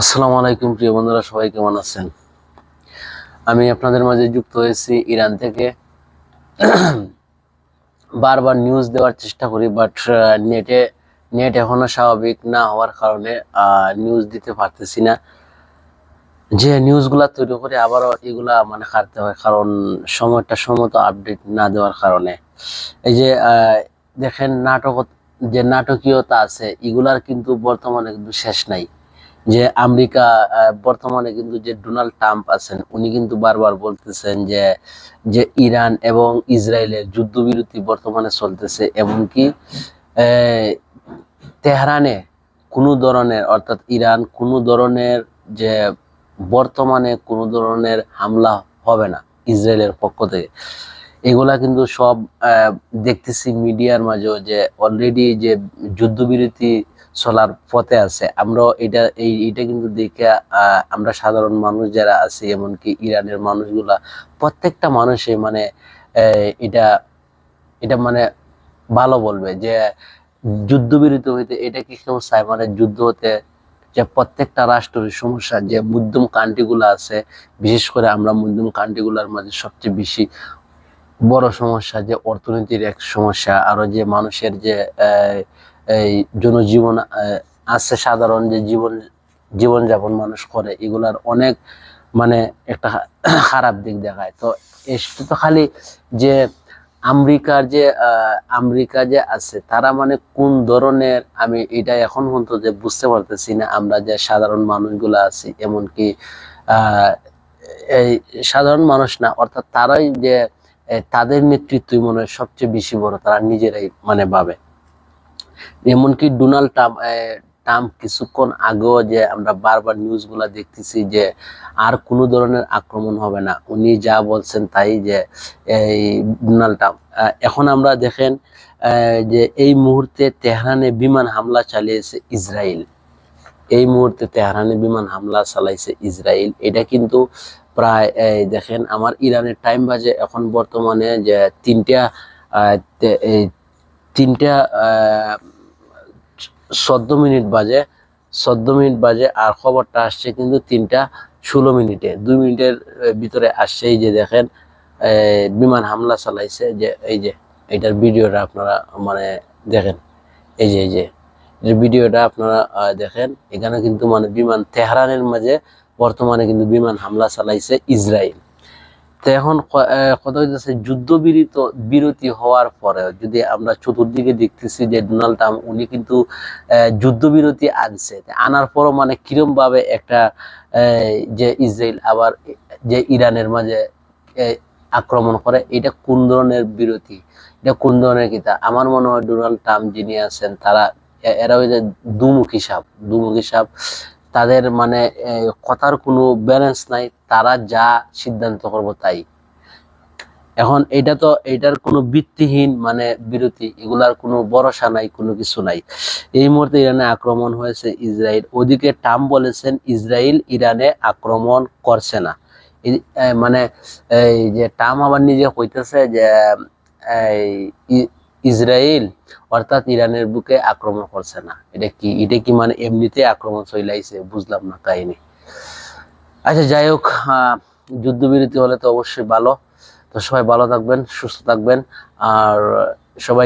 আসসালামু আলাইকুম, প্রিয় বন্ধুরা, সবাই কেমন আছেন? আমি আপনাদের মাঝে যুক্ত হয়েছি ইরান থেকে। বারবার নিউজ দেওয়ার চেষ্টা করি বাট নেটে নেট এখনও স্বাভাবিক না হওয়ার কারণে নিউজ দিতে পারতেছি না। যে নিউজগুলা তৈরি করে আবারও এগুলা মানে কাটতে হয়, কারণ সময়টা সমত আপডেট না দেওয়ার কারণে। এই যে দেখেন নাটক, যে নাটকীয়তা আছে, এগুলার কিন্তু বর্তমানে কিন্তু শেষ নাই। যে আমেরিকা বর্তমানে কিন্তু যে ডোনাল্ড ট্রাম্প আছেন, উনি কিন্তু বারবার বলতেছেন যে যে ইরান এবং ইসরায়েলের যুদ্ধবিরতি বর্তমানে চলতেছে, এমনকি তেহরানে কোনো ধরনের, অর্থাৎ ইরান কোনো ধরনের যে বর্তমানে কোনো ধরনের হামলা হবে না ইসরায়েলের পক্ষ থেকে। এগুলা কিন্তু সব দেখতেছি মিডিয়ার মাঝেও যে অলরেডি যে যুদ্ধবিরতি চলার পথে আছে। আমরা এটা, এই, এটা কিন্তু দেখে আমরা সাধারণ মানুষ যারা আছি, এমনকি ইরানের মানুষগুলা, প্রত্যেকটা মানুষই মানে এটা এটা মানে ভালো বলবে যে যুদ্ধবিরতি হইতে, এটা কি চায় মানে যুদ্ধ হতে, যে প্রত্যেকটা রাষ্ট্রের সমস্যা, যে মধ্যম কান্ট্রিগুলো আছে, বিশেষ করে আমরা মধ্যম কান্ট্রিগুলোর মাঝে সবচেয়ে বেশি বড় সমস্যা যে অর্থনীতির এক সমস্যা, আরও যে মানুষের যে এই জনজীবন আছে সাধারণ যে জীবন, জীবনযাপন মানুষ করে, এগুলার অনেক মানে একটা খারাপ দিক দেখায়। তো এসে তো খালি যে আমেরিকার যে আমেরিকা যে আছে, তারা মানে কোন ধরনের, আমি এটা এখন পর্যন্ত যে বুঝতে পারতেছি না, আমরা যে সাধারণ মানুষগুলো আছি, এমনকি আহ এই সাধারণ মানুষ না, অর্থাৎ তারাই যে তাদের নেতৃত্বই মনে হয় সবচেয়ে বেশি বড়, তারা নিজেরাই মানে ভাবে। এমনকি ডোনাল্ড ট্রাম্প ট্রাম্প কিছুক্ষণ আগেও যে আমরা বারবার নিউজগুলা দেখতেছি যে আর কোনো ধরনের আক্রমণ হবে না, উনি যা বলছেন তাই যে, এই ডোনাল্ড ট্রাম্প। এখন আমরা দেখেন যে এই মুহূর্তে তেহরানে বিমান হামলা চালিয়েছে ইসরায়েল। এই মুহূর্তে তেহরানে বিমান হামলা চালাইছে ইসরায়েল। এটা কিন্তু প্রায়, এই দেখেন আমার ইরানের টাইম বাজে এখন বর্তমানে যে তিনটা তিনটা চোদ্দ মিনিট বাজে, চোদ্দ মিনিট বাজে আর খবরটা আসছে কিন্তু তিনটা ষোলো মিনিটে। দুই মিনিটের ভিতরে আসছে এই যে দেখেন বিমান হামলা চালাইছে যে, এই যে, এটার ভিডিওটা আপনারা মানে দেখেন, এই যে এই যে ভিডিওটা আপনারা দেখেন। এখানে কিন্তু মানে বিমান তেহরানের মাঝে বর্তমানে কিন্তু বিমান হামলা চালাইছে ইসরায়েল তো এখন কথা হইতেছে যুদ্ধবিরত, বিরতি হওয়ার পরে যদি আমরা চতুর্দিকে দেখতেছি যে ডোনাল্ড ট্রাম্প, উনি কিন্তু যুদ্ধবিরতি আনছে। আনার পরও মানে কিরম ভাবে একটা যে ইসরায়েল আবার যে ইরানের মাঝে আক্রমণ করে, এটা কোন ধরনের বিরতি? এটা কোন ধরনের কিতা? আমার মনে হয় ডোনাল্ড ট্রাম্প যিনি আছেন, তারা এরা ওই যে দুমুখী সাপ। দুমুখী সাপ তাদের মানে কথার কোনো ব্যালেন্স নাই, তারা যা সিদ্ধান্ত করব তাই। এখন এটা তো এটার কোনো ভিত্তিহীন মানে বিরতি, এগুলার কোনো ভরসা নাই, কোনো কিছু নাই। এই মুহূর্তে ইরানে আক্রমণ হয়েছে ইসরায়েল। ওদিকে টাম বলেছেন, ইসরায়েল ইরানে আক্রমণ করছে না। মানে এই যে টাম আবার নিজে কইতেছে যে এই ইসরায়েল অর্থাৎ ইরানের বুকে আক্রমণ করছে না। এটা কি এটা কি মানে এমনিতে আক্রমণ চলাইছে বুঝলাম না তাই নি আচ্ছা যাই হোক যুদ্ধবিরতি হলে তো অবশ্যই ভালো। তো সবাই ভালো থাকবেন, সুস্থ থাকবেন। আর সবাই